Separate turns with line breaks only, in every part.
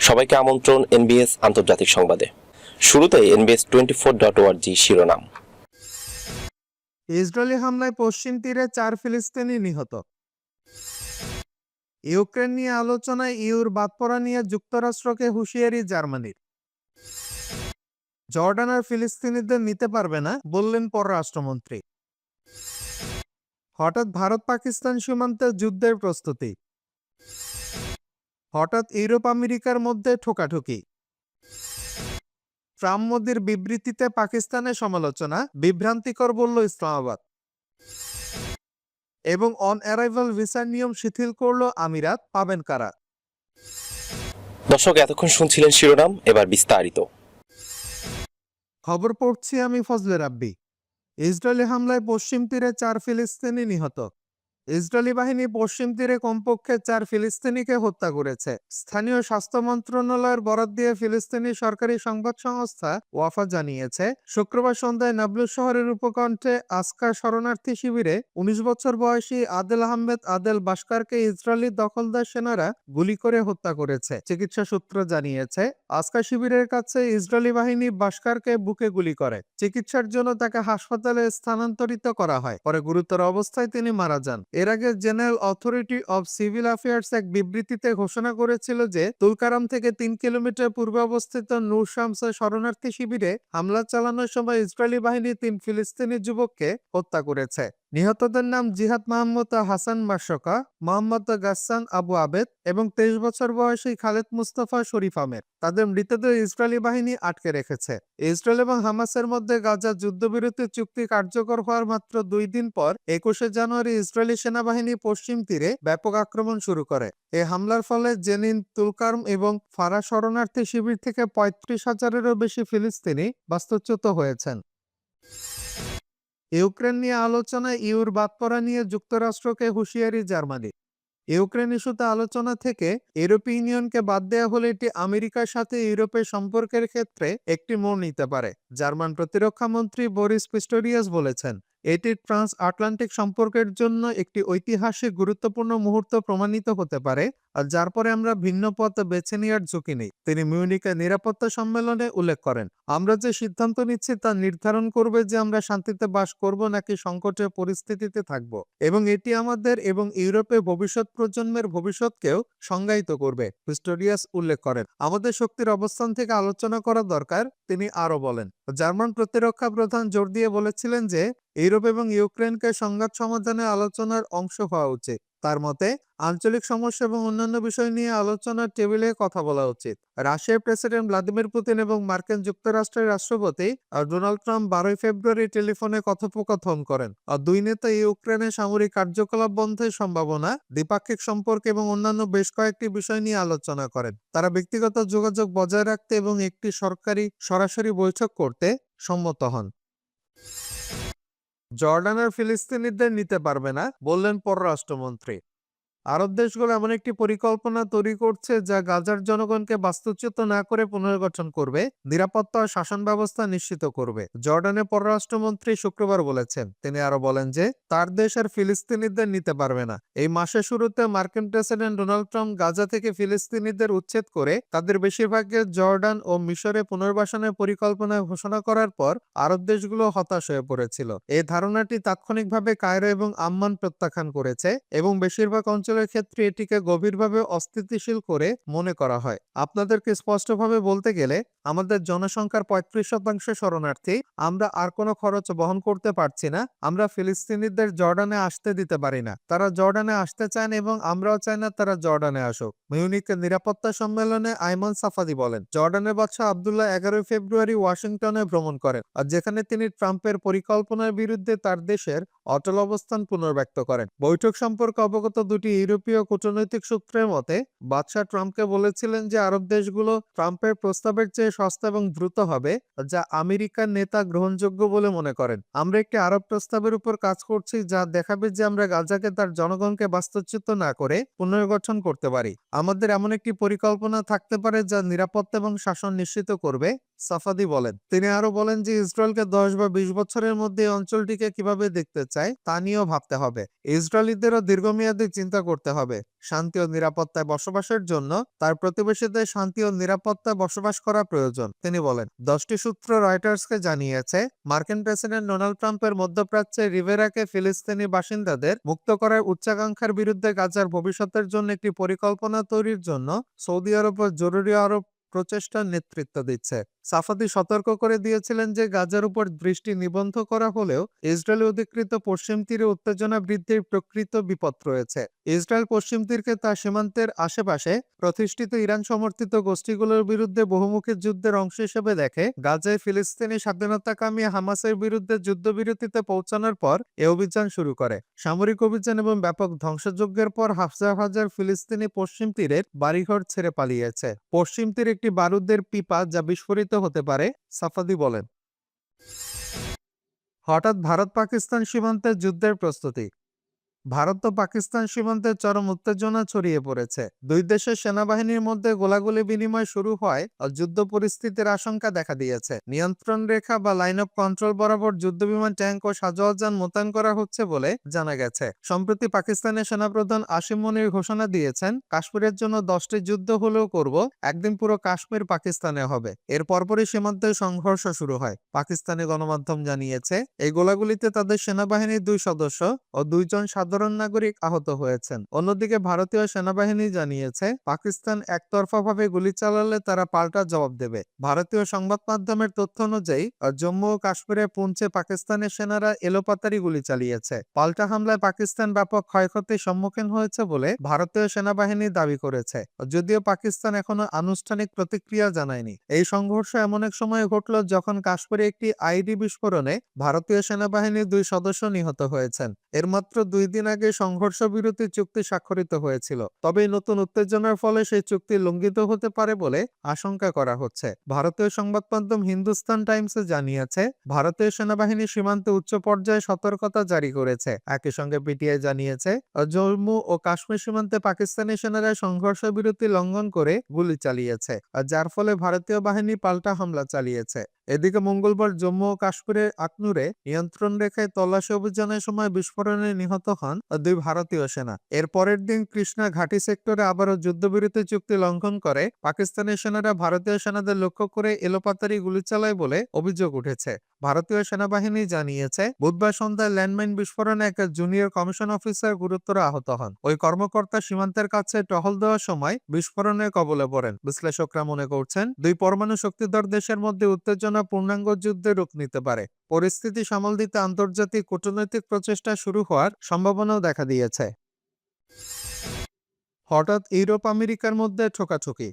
সবাইকে আমন্ত্রণ এনবিএস আন্তর্জাতিক সংবাদে। শুরুতে NBS twenty four dot org শিরোনাম।
ইসরায়েলি হামলায় পশ্চিম তীরে চার ফিলিস্তিনি নিহত। ইউক্রেন নিয়ে আলোচনায় ইউর বাদপড়া নিয়ে যুক্তরাষ্ট্রকে হুঁশিয়ারি জার্মানির। জর্ডান আর ফিলিস্তিনিদের নিতে পারবে না, বললেন পররাষ্ট্রমন্ত্রী। হঠাৎ ভারত পাকিস্তান সীমান্তে যুদ্ধের প্রস্তুতি। হঠাৎ ইউরোপ আমেরিকার মধ্যে ঠোকাঠুকি। ট্রাম্প মোদির বিবৃতিতে পাকিস্তানের সমালোচনা বিভ্রান্তিকর বলল ইসলামাবাদ। এবং অন অ্যারাইভাল ভিসার নিয়ম শিথিল করল আমিরাত পাবেন কারা?
দর্শক এতক্ষণ শুনছিলেন শিরোনাম এবার বিস্তারিত।
খবর পড়ছি আমি ফজলে রাব্বি। ইসরায়েলি হামলায় পশ্চিম তীরে চার ফিলিস্তিনি নিহত। ইসরায়েলি বাহিনী পশ্চিম তীরে কমপক্ষে চার ফিলিস্তিনিকে হত্যা করেছে। স্থানীয় স্বাস্থ্য মন্ত্রণালয়ের বরাদ দিয়ে ফিলিস্তিনি সরকারি সংবাদ সংস্থা ওয়াফা জানিয়েছে, শুক্রবার সন্ধ্যায় নাবলুস শহরের উপকণ্ঠে আসকা শরণার্থী শিবিরে উনিশ বছর বয়সী আদেল আহমেদ আদেল বাস্কারকে ইসরায়েলি দখলদার সেনারা গুলি করে হত্যা করেছে। চিকিৎসা সূত্র জানিয়েছে আসকা শিবিরের কাছে ইসরায়েলি বাহিনী বাস্কারকে বুকে গুলি করে। চিকিৎসার জন্য তাকে হাসপাতালে স্থানান্তরিত করা হয়। পরে গুরুতর অবস্থায় তিনি মারা যান। এর আগে general authority of civil affairs এক বিবৃতিতে ঘোষণা করেছিল যে, তুলকারাম থেকে তিন কিলোমিটার পূর্বে অবস্থিত নূর শামসা শরণার্থী শিবিরে হামলা চালানোর সময় ইসরায়েলি বাহিনী তিন ফিলিস্তিনি যুবককে হত্যা করেছে। নিহতদের নাম Jihad Mahmoud Hassan Maska Mohammed Ghassan Abu Abed এবং তেইশ বছর বয়সী খালেদ মুস্তফা শরীফ আহমেদ। তাদের মৃতদেহ ইসরায়েলি বাহিনী আটকে রেখেছে। ইসরায়েল এবং হামাসের মধ্যে গাজা যুদ্ধবিরতি চুক্তি কার্যকর হওয়ার মাত্র দুই দিন পর একুশে জানুয়ারি ইসরায়েলি সেনাবাহিনী পশ্চিম তীরে ব্যাপক আক্রমণ শুরু করে। এই হামলার ফলে জেনিন তুলকার্ম এবং ফারা শরণার্থী শিবির থেকে পঁয়ত্রিশ হাজারেরও বেশি ফিলিস্তিনি বাস্তুচ্যুত হয়েছেন। ইউক্রেন নিয়ে আলোচনায় ইউর বাদ পড়া নিয়ে যুক্তরাষ্ট্রকে হুঁশিয়ারি জার্মানি। ইউক্রেন ইস্যুতে আলোচনা থেকে ইউরোপীয় ইউনিয়নকে বাদ দেওয়া হলে এটি আমেরিকার সাথে ইউরোপের সম্পর্কের ক্ষেত্রে একটি মোড় নিতে পারে, জার্মান প্রতিরক্ষা মন্ত্রী বরিস পিস্টোরিয়াস বলেছেন। এটি ট্রান্স আটলান্টিক সম্পর্কের জন্য একটি ঐতিহাসিক গুরুত্বপূর্ণ মুহূর্ত প্রমাণিত হতে পারে, আর যার পরে আমরা ভিন্ন পথ বেছে নেওয়ার ঝুঁকি নেই। তিনি মিউনিকের নিরাপত্তা সম্মেলনে উল্লেখ করেন, আমরা যে সিদ্ধান্ত নিচ্ছি তা নির্ধারণ করবে যে আমরা শান্তিতে বাস করব নাকি সংকটের পরিস্থিতিতে থাকব, এবং এটি আমাদের এবং ইউরোপে ভবিষ্যৎ প্রজন্মের ভবিষ্যৎকেও সংজ্ঞায়িত করবে। হিস্টোরিয়াস উল্লেখ করেন, আমাদের শক্তির অবস্থান থেকে আলোচনা করা দরকার, তিনি আরও বলেন। জার্মান প্রতিরক্ষা প্রধান জোর দিয়ে বলেছিলেন যে ইউরোপ এবং ইউক্রেনকে সংঘাত সমাধানে আলোচনার অংশ হওয়া উচিত। তার মতে, আঞ্চলিক সমস্যা এবং অন্যান্য বিষয় নিয়ে আলোচনার টেবিলে কথা বলা উচিত। রাশিয়ার প্রেসিডেন্ট ভ্লাদিমির পুতিন এবং মার্কিন যুক্তরাষ্ট্রের রাষ্ট্রপতি ডোনাল্ড ট্রাম্প বারোই ফেব্রুয়ারি টেলিফোনে কথোপকথন করেন। আর দুই নেতা ইউক্রেনের সামরিক কার্যকলাপ বন্ধের সম্ভাবনা, দ্বিপাক্ষিক সম্পর্ক এবং অন্যান্য বেশ কয়েকটি বিষয় নিয়ে আলোচনা করেন। তারা ব্যক্তিগত যোগাযোগ বজায় রাখতে এবং একটি সরকারি সরাসরি বৈঠক করতে সম্মত হন। জর্ডানের ফিলিস্তিনিদের নিতে পারবে না বললেন পররাষ্ট্রমন্ত্রী। আরব দেশগুলো এমন একটি পরিকল্পনা তৈরি করছে যা গাজার জনগণকে বাস্তুচ্যুত না করে পুনর্গঠন করবে, নিরাপত্তা ও শাসন ব্যবস্থা নিশ্চিত করবে। জর্ডানের পররাষ্ট্রমন্ত্রী শুক্রবার বলেছেন, তিনি আরও বলেন যে, তার দেশ আর ফিলিস্তিনিদের নিতে পারবে না। এই মাসের শুরুতে মার্কিন প্রেসিডেন্ট ডোনাল্ড ট্রাম্প গাজা থেকে ফিলিস্তিনিদের উচ্ছেদ করে তাদের বেশিরভাগকে জর্ডান ও মিশরে পুনর্বাসনের পরিকল্পনা ঘোষণা করার পর আরব দেশগুলো হতাশ হয়ে পড়েছিল। এই ধারণাটি তাৎক্ষণিকভাবে কায়রো এবং আম্মান প্রত্যাখ্যান করেছে এবং বেশিরভাগ অঞ্চলের ক্ষেত্রে এটিকে গভীরভাবে অস্থিতিশীল করে মনে করা হয়। আপনাদেরকে স্পষ্টভাবে বলতে গেলে, আমাদের জনসংখ্যার পঁয়ত্রিশ শতাংশ শরণার্থী, আমরা আর কোনো খরচ বহন করতে পারছি না, আমরা ফিলিস্তিনিদের জর্ডানে আসতে দিতে পারি না। তারা জর্ডানে আসতে চান এবং আমরাও চাই না তারা জর্ডানে আসুক। মিউনিকের নিরাপত্তা সম্মেলনে আইমান সাফাদি বলেন জর্ডানের বাদশাহ আবদুল্লাহ এগারোই ফেব্রুয়ারি ওয়াশিংটনে ভ্রমণ করেন আর যেখানে তিনি ট্রাম্পের পরিকল্পনার বিরুদ্ধে তার দেশের অটল অবস্থান পুনর্ব্যক্ত করেন। বৈঠক সম্পর্কে অবগত দুটি ইউরোপীয় কূটনৈতিক সূত্রের মতে, বাদশাহ ট্রাম্পকে বলেছিলেন যে আরব দেশগুলো ট্রাম্পের প্রস্তাবের চেয়ে সস্তা এবং দ্রুত হবে, যা আমেরিকার নেতা গ্রহণযোগ্য বলে মনে করেন। আমরা একটি আরব প্রস্তাবের উপর কাজ করছি, যা দেখাবে যে আমরা গাজাকে তার জনগণকে বাস্তুচ্যুত না করে পুনর্গঠন করতে পারি। আমাদের এমন একটি পরিকল্পনা থাকতে পারে, যা নিরাপত্তা এবং শাসন নিশ্চিত করবে। সাফাদি বলেন। তিনি আরও বলেন যে, ইসরায়েলকে দশ বা বিশ বছরের মধ্যে অঞ্চলটিকে কীভাবে দেখতে চায়, তা নিয়েও ভাবতে হবে। ইসরায়েলিদেরও দীর্ঘমেয়াদী চিন্তা করতে হবে। শান্তি ও নিরাপত্তায় বসবাসের জন্য তার প্রতিবেশীদের শান্তি ও নিরাপত্তায় বসবাস করা প্রয়োজন। তিনি বলেন, দশটি সূত্র রয়টার্সকে জানিয়েছে, মার্কিন প্রেসিডেন্ট ডোনাল্ড ট্রাম্পের মধ্যপ্রাচ্যে রিভেরাকে ফিলিস্তিনি বাসিন্দাদের মুক্ত করার উচ্চাকাঙ্ক্ষার বিরুদ্ধে গাজার ভবিষ্যতের জন্য একটি পরিকল্পনা তৈরির জন্য সৌদি আরব ও জরুরি আরব প্রচেষ্টার নেতৃত্ব দিচ্ছে। সাফাদি সতর্ক করে দিয়েছিলেন যে, গাজার উপর দৃষ্টি নিবন্ধ করা হলেও ইসরায়েল অধিকৃত পশ্চিম তীরে উত্তেজনা বৃদ্ধির প্রকৃত বিপদ রয়েছে। ইসরায়েল পশ্চিম তীরকে তার সীমান্তের আশেপাশে প্রতিষ্ঠিত ইরান সমর্থিত গোষ্ঠীগুলোর বিরুদ্ধে বহুমুখী যুদ্ধের অংশ হিসেবে দেখে, গাজায় ফিলিস্তিনি স্বাধীনতাকামী হামাসের বিরুদ্ধে যুদ্ধবিরতিতে পৌঁছানোর পর এ অভিযান শুরু করে। সামরিক অভিযান এবং ব্যাপক ধ্বংসযজ্ঞের পর হাজার হাজার ফিলিস্তিনি পশ্চিম তীরের বাড়িঘর ছেড়ে পালিয়েছে। পশ্চিম তীর একটি বারুদের পিপা যা বিস্ফোরিত হতে পারে সাফাদি বলেন। হঠাৎ ভারত পাকিস্তান সীমান্তে যুদ্ধের প্রস্তুতি। ভারত ও পাকিস্তান সীমান্তে চরম উত্তেজনা ছড়িয়ে পড়েছে। দুই দেশের সেনাবাহিনীর মধ্যে গোলাগুলি বিনিময় শুরু হয় ও যুদ্ধ পরিস্থিতির আশঙ্কা দেখা দিয়েছে। নিয়ন্ত্রণ রেখা বা লাইন অফ কন্ট্রোল বরাবর যুদ্ধবিমান ট্যাঙ্ক ও সাজোয়ার যান মোতায়েন করা হচ্ছে বলে জানা গেছে। সম্প্রতি পাকিস্তানের সেনাপ্রধান আসিম মনির ঘোষণা দিয়েছেন, কাশ্মীরের জন্য দশটি যুদ্ধ হলেও করব, একদিন পুরো কাশ্মীর পাকিস্তানে হবে। এর পরপরই সীমান্তে সংঘর্ষ শুরু হয়। পাকিস্তানি গণমাধ্যম জানিয়েছে, এই গোলাগুলিতে তাদের সেনাবাহিনীর দুই সদস্য ও দুইজন সাধারণ নাগরিক আহত হয়েছেন। অন্যদিকে ভারতীয় সেনাবাহিনী জানিয়েছে, পাকিস্তান একতরফাভাবে গুলি চালালে তারা পাল্টা জবাব দেবে। ভারতীয় সংবাদ মাধ্যমের তথ্য অনুযায়ী, জম্মু ও কাশ্মীরে পুঞ্চে পাকিস্তানের সেনারা এলোপাতারি গুলি চালিয়েছে। পাল্টা হামলায় পাকিস্তান ব্যাপক ক্ষয়ক্ষতির সম্মুখীন হয়েছে বলে ভারতীয় সেনাবাহিনী দাবি করেছে। যদিও পাকিস্তান এখনও আনুষ্ঠানিক প্রতিক্রিয়া জানায়নি। এই সংঘর্ষ এমন এক সময় ঘটল যখন কাশ্মীরে একটি আইডি বিস্ফোরণে ভারতীয় সেনাবাহিনীর দুই সদস্য নিহত হয়েছেন। এর মাত্র দুই দিন আগে সংঘর্ষ বিরতি চুক্তি স্বাক্ষরিত হয়েছিল। তবে নতুন উত্তেজনার ফলে সেই চুক্তি লঙ্ঘিত হতে পারে বলে আশঙ্কা করা হচ্ছে। ভারতীয় সংবাদ মাধ্যম হিন্দুস্তান টাইমসে জানিয়েছে, ভারতীয় সেনাবাহিনী সীমান্তে উচ্চ পর্যায়ে সতর্কতা জারি করেছে। একই সঙ্গে পিটিআই জানিয়েছে, জম্মু ও কাশ্মীর সীমান্তে পাকিস্তানি সেনারা সংঘর্ষ বিরতি লঙ্ঘন করে গুলি চালিয়েছে, যার ফলে ভারতীয় বাহিনী পাল্টা হামলা চালিয়েছে। এদিকে মঙ্গলবার জম্মু ও কাশ্মীরের আকনুরে নিয়ন্ত্রণ রেখায় তল্লাশি অভিযানের সময় বিস্ফোরণে নিহত হন দুই ভারতীয় সেনা। এর পরের দিন কৃষ্ণা ঘাটি সেক্টরে আবারও যুদ্ধবিরতি চুক্তি লঙ্ঘন করে পাকিস্তানি সেনারা ভারতীয় সেনাদের লক্ষ্য করে এলোপাতারি গুলি চালায় বলে অভিযোগ উঠেছে। ভারতীয় সেনাবাহিনী জানিয়েছে, বুধবার সন্ধ্যায় ল্যান্ডমাইন বিস্ফোরণে এক জুনিয়র কমিশন অফিসার গুরুতর আহত হন। ওই কর্মকর্তা সীমান্তের কাছে টহল দেওয়ার সময় বিস্ফোরণের কবলে পড়েন। বিশ্লেষকরা মনে করছেন, দুই পরমাণু শক্তিধর দেশের মধ্যে উত্তেজনা পূর্ণাঙ্গ যুদ্ধে রূপ নিতে পারে। পরিস্থিতি সামাল দিতে আন্তর্জাতিক কূটনৈতিক প্রচেষ্টা শুরু হওয়ার সম্ভাবনাও দেখা দিয়েছে। হঠাৎ ইউরোপ আমেরিকার মধ্যে ঠোকাঠুকি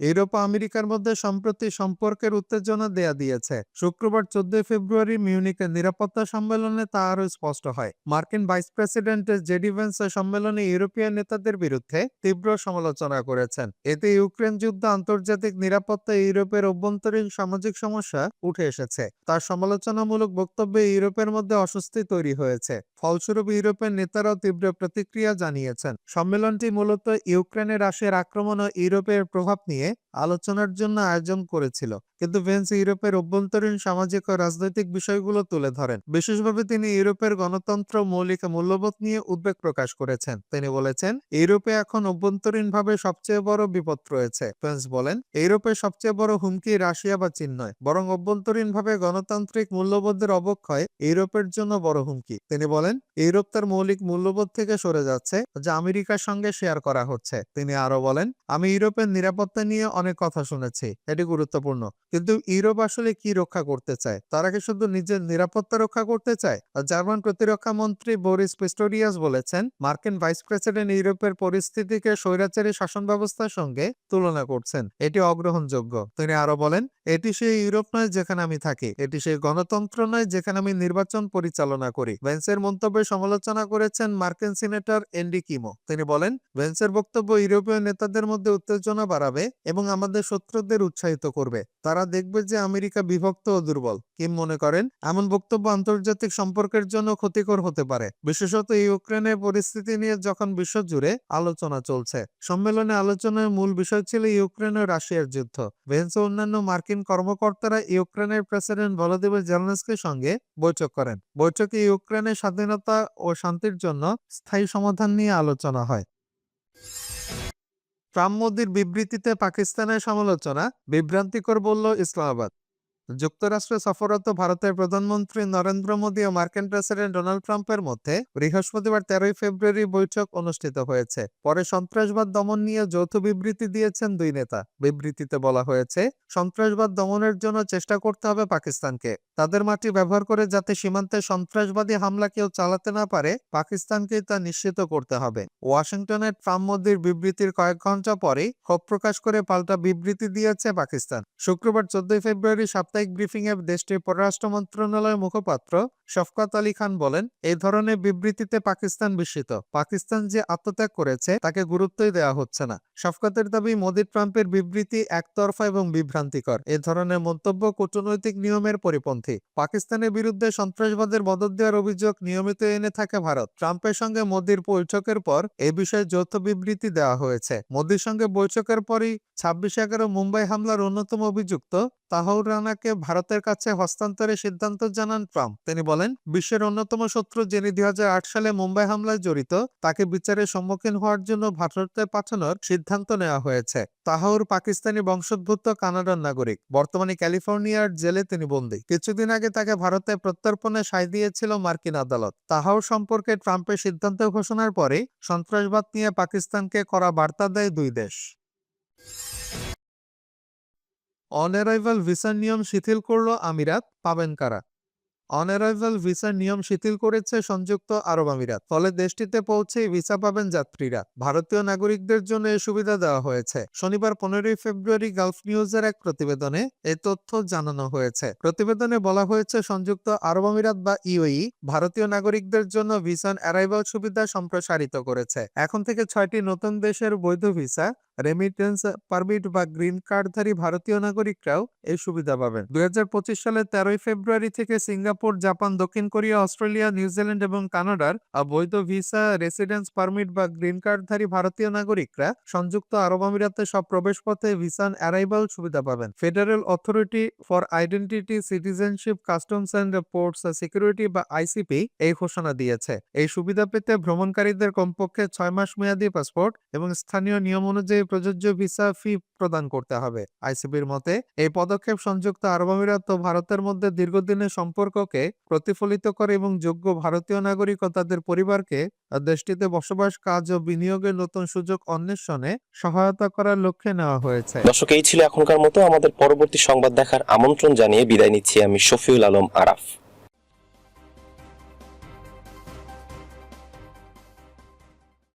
ইউরোপ আমেরিকার মধ্যে সম্প্রতি সম্পর্কের উত্তেজনা দেয়া দিয়েছে। শুক্রবার চোদ্দই ফেব্রুয়ারি মিউনিকের নিরাপত্তা সম্মেলনে তা আরও স্পষ্ট হয়। মার্কিন ভাইস প্রেসিডেন্ট জেডিভেন্স সম্মেলনে ইউরোপীয় নেতাদের বিরুদ্ধে তীব্র সমালোচনা করেছেন। এতে ইউক্রেন যুদ্ধ, আন্তর্জাতিক নিরাপত্তা, ইউরোপের অভ্যন্তরীণ সামাজিক সমস্যা উঠে এসেছে। তার সমালোচনামূলক বক্তব্যে ইউরোপের মধ্যে অস্বস্তি তৈরি হয়েছে। ফলস্বরূপ ইউরোপের নেতারাও তীব্র প্রতিক্রিয়া জানিয়েছেন। সম্মেলনটি মূলত ইউক্রেনে রাশিয়ার আক্রমণ ও ইউরোপের প্রভাব নিয়ে আলোচনার জন্য আয়োজন করেছিল। কিন্তু ভেন্স ইউরোপের অভ্যন্তরীণ সামাজিক ও রাজনৈতিক বিষয়গুলো তুলে ধরেন। বিশেষভাবে তিনি ইউরোপের গণতন্ত্র, মৌলিক মূল্যবোধ নিয়ে উদ্বেগ প্রকাশ করেছেন। তিনি বলেছেন, ইউরোপে এখন অভ্যন্তরীণভাবে সবচেয়ে বড় বিপদ রয়েছে। ভেন্স বলেন ইউরোপের সবচেয়ে বড় হুমকি রাশিয়া বা চীন নয়, বরং অভ্যন্তরীণভাবে গণতান্ত্রিক মূল্যবোধের অবক্ষয় ইউরোপের জন্য বড় হুমকি। তিনি বলেন, ইউরোপ তার মৌলিক মূল্যবোধ থেকে সরে যাচ্ছে, যা আমেরিকার সঙ্গে শেয়ার করা হচ্ছে। তিনি আরও বলেন, আমি ইউরোপের নিরাপত্তা নিয়ে অনেক কথা শুনেছি, এটি গুরুত্বপূর্ণ। কিন্তু ইউরোপ আসলে কি রক্ষা করতে চায়? তারা কি শুধু নিজের নিরাপত্তা রক্ষা করতে চায়? জার্মান প্রতিরক্ষা মন্ত্রী বরিস পিস্টোরিয়াস বলেছেন, মার্কিন ভাইস প্রেসিডেন্ট ইউরোপের পরিস্থিতিকে স্বৈরাচারী শাসন ব্যবস্থার সঙ্গে তুলনা করছেন। এটি অগ্রহণযোগ্য। তিনি আরও বলেন, এটি সেই ইউরোপ নয় যেখানে আমি থাকি। এটি সেই গণতন্ত্র নয় যেখানে আমি নির্বাচন পরিচালনা করি। ভেন্সের মন্তব্যে সমালোচনা করেছেন মার্কিন সিনেটর এন্ডি কিমো। তিনি বলেন, ভেন্সের বক্তব্য ইউরোপীয় নেতাদের মধ্যে উত্তেজনা বাড়াবে এবং আমাদের শত্রুদের উৎসাহিত করবে। তারা দেখবে যে আমেরিকা বিভক্ত ও দুর্বল। কিম মনে করেন, এমন বক্তব্য আন্তর্জাতিক সম্পর্কের জন্য ক্ষতিকর হতে পারে। বিশেষত ইউক্রেনের পরিস্থিতি নিয়ে যখন বিশ্বজুড়ে আলোচনা চলছে। সম্মেলনে আলোচনার মূল বিষয় ছিল ইউক্রেন ও রাশিয়ার যুদ্ধ। ভেন্স ও অন্যান্য মার্কিন কর্মকর্তারা ইউক্রেনের প্রেসিডেন্ট ভলোদিমির জেলেনস্কির সঙ্গে বৈঠক করেন। বৈঠকে ইউক্রেনের স্বাধীনতা ও শান্তির জন্য স্থায়ী সমাধান নিয়ে আলোচনা হয়। ট্রাম্প মোদির বিবৃতিতে পাকিস্তানের সমালোচনা বিভ্রান্তিকর বলল ইসলামাবাদ। যুক্তরাষ্ট্রে সফররত ভারতের প্রধানমন্ত্রী নরেন্দ্র মোদী ও মার্কিন প্রেসিডেন্ট ডোনাল্ড ট্রাম্পের মধ্যে বৃহস্পতিবার তেরোই ফেব্রুয়ারি বৈঠক অনুষ্ঠিত হয়েছে। পরে সন্ত্রাসবাদ দমন নিয়ে যৌথ বিবৃতি দিয়েছেন দুই নেতা। বিবৃতিতে বলা হয়েছে, সন্ত্রাসবাদ দমনের জন্য চেষ্টা করতে হবে পাকিস্তানকে। তাদের মাটি ব্যবহার করে যাতে সীমান্তে সন্ত্রাসবাদী হামলা কেউ চালাতে না পারে পাকিস্তানকে তা নিশ্চিত করতে হবে। ওয়াশিংটনের ট্রাম্প মোদীর বিবৃতির কয়েক ঘণ্টা পরেই ক্ষোভ প্রকাশ করে পাল্টা বিবৃতি দিয়েছে পাকিস্তান। শুক্রবার চোদ্দই ফেব্রুয়ারি সাপ্তাহিক ব্রিফিংয়ে দেশটির পররাষ্ট্র মন্ত্রণালয়ের মুখপাত্র শফকাত আলী খান বলেন, এই ধরনের বিবৃতিতে পাকিস্তান বিস্মিত। পাকিস্তান যে আত্মত্যাগ করেছে, তাকে গুরুত্বই দেওয়া হচ্ছে না। শফকাতের দাবি, মোদি ট্রাম্পের বিবৃতি একতরফা এবং বিভ্রান্তিকর। এ ধরনের মন্তব্য কূটনৈতিক নিয়মের পরিপন্থী। পাকিস্তানের বিরুদ্ধে সন্ত্রাসবাদের মদত দেওয়ার অভিযোগ নিয়মিত এনে থাকে ভারত। ট্রাম্পের সঙ্গে মোদির বৈঠকের পর এ বিষয়ে যৌথ বিবৃতি দেওয়া হয়েছে। মোদির সঙ্গে বৈঠকের পরই ছাব্বিশ এগারো মুম্বাই হামলার অন্যতম অভিযুক্ত তাহর রানাকে ভারতের কাছে হস্তান্তরের সিদ্ধান্ত জানান ট্রাম্প। তিনি বলেন বিশ্বের অন্যতম শত্রু যিনি দুই হাজার আট সালে মুম্বাই হামলায় জড়িত, তাকে বিচারের সম্মুখীন হওয়ার জন্য ভারতে পাঠানোর সিদ্ধান্ত নেওয়া হয়েছে। তাহাউর পাকিস্তানি বংশোদ্ভূত কানাডার নাগরিক। বর্তমানে ক্যালিফোর্নিয়ার জেলে তিনি বন্দী। কিছুদিন আগে তাকে ভারতে প্রত্যর্পণে সায় দিয়েছিল মার্কিন আদালত। তাহাউর সম্পর্কে ট্রাম্পের সিদ্ধান্ত ঘোষণার পরে সন্ত্রাসবাদ নিয়ে পাকিস্তানকে করা বার্তা দেয় দুই দেশ। অন অ্যারাইভাল ভিসার নিয়ম শিথিল করল আমিরাত, পাবেন কারা? অন অ্যারাইভাল ভিসার নিয়ম শিথিল করেছে সংযুক্ত আরব আমিরাত। ফলে দেশটিতে পৌঁছেই ভিসা পাবেন যাত্রীরা। ভারতীয় নাগরিকদের জন্য এই সুবিধা দেওয়া হয়েছে। শনিবার পনেরোই ফেব্রুয়ারি গালফ নিউজের এক প্রতিবেদনে এ তথ্য জানানো হয়েছে। প্রতিবেদনে বলা হয়েছে, সংযুক্ত আরব আমিরাত বা ইউই ভারতীয় নাগরিকদের জন্য ভিসা অ্যারাইভাল সুবিধা সম্প্রসারিত করেছে। এখন থেকে ছয়টি নতুন দেশের বৈধ ভিসা রেমিটেন্স পারমিট বা গ্রিন কার্ডধারী ভারতীয় নাগরিকরাও এই সুবিধা পাবেন। দুই হাজার পঁচিশ সালের তেরোই ফেব্রুয়ারি থেকে সিঙ্গাপুর, জাপান, দক্ষিণ কোরিয়া, অস্ট্রেলিয়া নিউজিল্যান্ড এবং কানাডার বৈধ ভিসা রেসিডেন্স পারমিট বা গ্রিন কার্ডধারী ভারতীয় নাগরিকরা সংযুক্ত আরব আমিরাতে সব প্রবেশ পথে ভিসা অ্যারাইভাল সুবিধা পাবেন। Federal authority for identity citizenship customs and ports security বা আইসিপি এই ঘোষণা দিয়েছে। এই সুবিধা পেতে ভ্রমণকারীদের কমপক্ষে ছয় মাস মেয়াদী পাসপোর্ট এবং স্থানীয় নিয়ম অনুযায়ী প্রযোজ্য ভিসা ফি প্রদান করতে হবে। আইসিপির মতে, এই পদক্ষেপ সংযুক্ত আরব আমিরাত ও ভারতের মধ্যে দীর্ঘদিনের সম্পর্ককে প্রতিফলিত করে এবং যোগ্য ভারতীয় নাগরিক ও তাদের পরিবারকে দেশটিতে বসবাস, কাজ ও বিনিয়োগের নতুন সুযোগ অন্বেষণে সহায়তা করার লক্ষ্যে নেওয়া হয়েছে।
দর্শক, এই ছিল এখনকার মতো। আমাদের পরবর্তী সংবাদ দেখার আমন্ত্রণ জানিয়ে বিদায় নিচ্ছি আমি শফিউল আলম আরাফ।